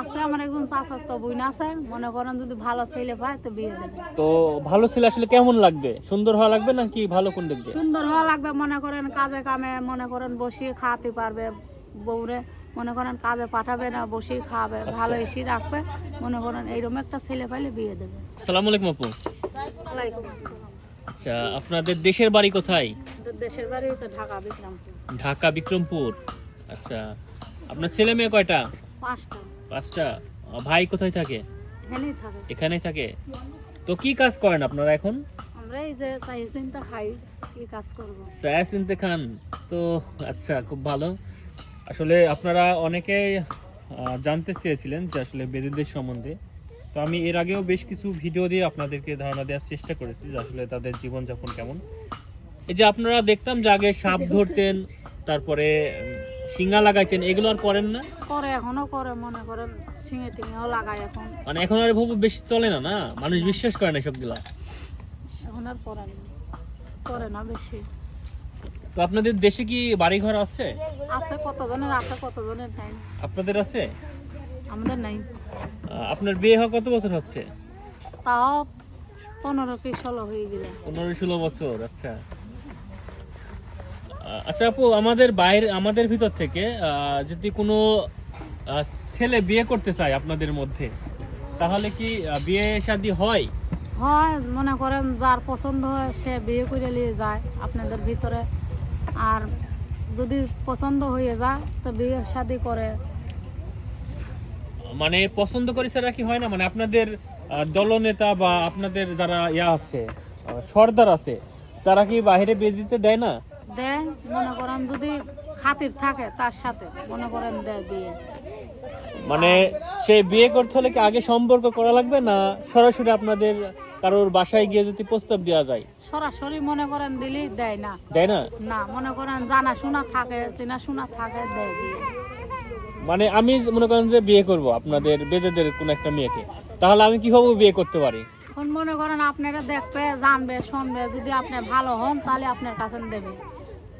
আছে আমার একজন চাচার তো বোন আছে। মনে করেন যদি ভালো ছেলে পায় তো বিয়ে দেবে। তো ভালো ছেলে আসলে কেমন লাগবে? সুন্দর হওয়া লাগবে নাকি ভালো কোন দিক দিয়ে? সুন্দর হওয়া লাগবে মনে করেন কাজে কামে মনে করেন বসিয়ে খাওয়াতে পারবে বউরে। মনে করেন কাজে পাঠাবে না বসিয়ে খাওয়াবে ভালো এসে রাখবে। মনে করেন এইরকম একটা ছেলে পাইলে বিয়ে দেবে। আসসালামু আলাইকুম আপু। ওয়ালাইকুম আসসালাম। আচ্ছা আপনাদের দেশের বাড়ি কোথায়? দেশের বাড়ি হচ্ছে ঢাকা বিক্রমপুর। ঢাকা বিক্রমপুর। আচ্ছা আপনার ছেলে মেয়ে কয়টা? পাঁচটা। পাঁচটা? ভাই কোথায় থাকে? এখানেই থাকে। এখানেই থাকে? তো কি কাজ করেন আপনারা এখন? আমরা এই যে চাই খাই কি কাজ করব? সায়া খান। তো আচ্ছা খুব ভালো। আসলে আপনারা অনেকে জানতে চেয়েছিলেন যে আসলে বেদিদের সম্বন্ধে। তো আমি এর আগেও বেশ কিছু ভিডিও দিয়ে আপনাদেরকে ধারণা দেওয়ার চেষ্টা করেছি যে আসলে তাদের জীবনযাপন কেমন। এই যে আপনারা দেখতাম যে আগে সাপ ধরতেন তারপরে শিঙা লাগাইতেন এগুলো আর করেন না? করে এখনও করে মনে করেন শিঙে টিঙেও লাগায় এখন। মানে এখন আর ভাবু বেশি চলে না না? মানুষ বিশ্বাস করে না সবগুলা এখন আর করে না। করে না বেশি। তো আপনাদের দেশে কি বাড়িঘর আছে? আছে কতজনের আছে কতজনের নাই। আপনাদের আছে? আমাদের নাই। আপনার বিয়ে হওয়া কত বছর হচ্ছে? তাও পনেরো কি ষোলো হয়ে গেলে। পনেরো ষোলো বছর আচ্ছা। আচ্ছা আপু আমাদের বাইরে আমাদের ভিতর থেকে যদি কোনো ছেলে বিয়ে করতে চায় আপনাদের মধ্যে তাহলে কি বিয়ে শাদী হয়? হয় মনে করেন যার পছন্দ হয় সে বিয়ে করে নিয়ে যায় আপনাদের ভিতরে। আর যদি পছন্দ হয়ে যায় তো বিয়ে শাদি করে। মানে পছন্দ করে ছাড়া কি হয় না? মানে আপনাদের দলনেতা বা আপনাদের যারা ইয়া আছে সর্দার আছে তারা কি বাইরে বিয়ে দিতে দেয় না? দেয় মনে করেন যদি খাতির থাকে তার সাথে মনে করেন দেয় বিয়ে। মানে সেই বিয়ে করতে হলে কি আগে সম্পর্ক করা লাগবে না সরাসরি আপনাদের কারোর বাসায় গিয়ে যদি প্রস্তাব দেওয়া যায়? সরাসরি মনে করেন দিলেই দেয় না। দেয় না? না মনে করেন জানা শোনা থাকে চেনা শোনা থাকে দেয় বিয়ে। মানে আমি মনে করেন যে বিয়ে করব আপনাদের বেদেদের কোন একটা মেয়েকে তাহলে আমি কীভাবে বিয়ে করতে পারি? মনে করেন আপনারা দেখবে জানবে শুনবে যদি আপনি ভালো হন তাহলে আপনার কাছে দেবে।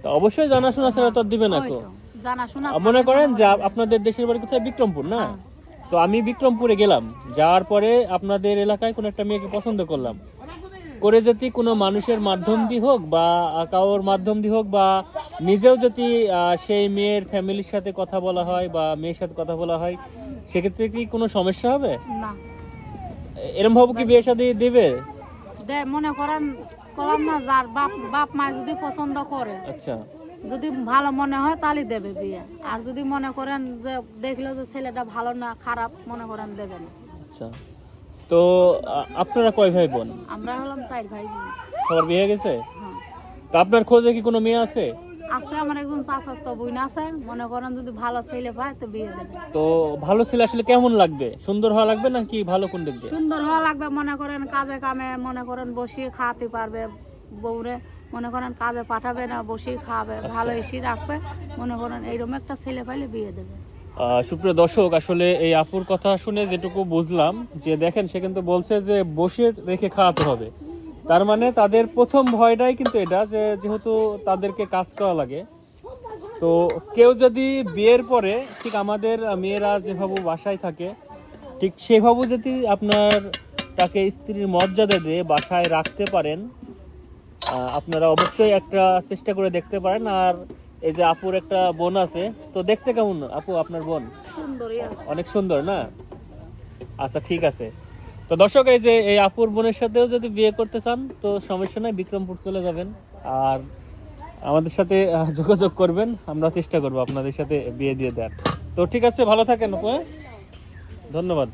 তো অবশ্যই জানাশোনা ছাড়া তো দিবে না তো মনে করেন যে আপনাদের দেশের বাড়ি কোথায়? বিক্রমপুর না? তো আমি বিক্রমপুরে গেলাম যাওয়ার পরে আপনাদের এলাকায় কোনো একটা মেয়েকে পছন্দ করলাম। করে যদি কোনো মানুষের মাধ্যম দিয়ে হোক বা কারোর মাধ্যম দিয়ে হোক বা নিজেও যদি সেই মেয়ের ফ্যামিলির সাথে কথা বলা হয় বা মেয়ের সাথে কথা বলা হয় সেক্ষেত্রে কি কোনো সমস্যা হবে? না। এরম ভাবে কি বিয়ে শাদী দিবে? মনে করেন কলাম না যার বাপ বাপ মা যদি পছন্দ করে। আচ্ছা। যদি ভালো মনে হয় তাহলে দেবে বিয়ে। আর যদি মনে করেন যে দেখল যে ছেলেটা ভালো না খারাপ মনে করেন দেবে না। আচ্ছা। তো আপনারা কয় ভাই বোন? আমরা হলাম চার ভাই বোন। সবার বিয়ে গেছে? হ্যাঁ। তো আপনার খোঁজে কি কোনো মেয়ে আছে? আছে আমার একজন চাচার তো বোন আছে। মনে করেন যদি ভালো ছেলে পায় তো বিয়ে দেবে। তো ভালো ছেলে আসলে কেমন লাগবে? সুন্দর হওয়া লাগবে নাকি ভালো কোন দিক দিয়ে? সুন্দর হওয়া লাগবে মনে করেন কাজে কামে মনে করেন বসিয়ে খাওয়াতে পারবে বউরে। মনে করেন কাজে পাঠাবে না বসিয়ে খাওয়াবে ভালো এসে রাখবে। মনে করেন এইরকম একটা ছেলে পাইলে বিয়ে দেবে। সুপ্রিয় দর্শক আসলে এই আপুর কথা শুনে যেটুকু বুঝলাম যে দেখেন সে কিন্তু বলছে যে বসে রেখে খাওয়াতে হবে। তার মানে তাদের প্রথম ভয়টাই কিন্তু এটা যে যেহেতু তাদেরকে কাজ করা লাগে। তো কেউ যদি বিয়ের পরে ঠিক আমাদের মেয়েরা যেভাবে বাসায় থাকে ঠিক সেভাবে যদি আপনার তাকে স্ত্রীর মর্যাদা দিয়ে বাসায় রাখতে পারেন আপনারা অবশ্যই একটা চেষ্টা করে দেখতে পারেন। আর এই যে আপুর একটা বোন আছে তো দেখতে কেমন? আপু আপনার বোন? অনেক সুন্দর না? আচ্ছা ঠিক আছে। তো দর্শক, এই যে এই আপুর বোনের সাথেও যদি বিয়ে করতে চান, তো সমস্যা নাই, বিক্রমপুর চলে যাবেন। আর আমাদের সাথে যোগাযোগ করবেন, আমরা চেষ্টা করব আপনাদের সাথে বিয়ে দিয়ে দেওয়ার। তো ঠিক আছে, ভালো থাকেন হ্যাঁ? ধন্যবাদ।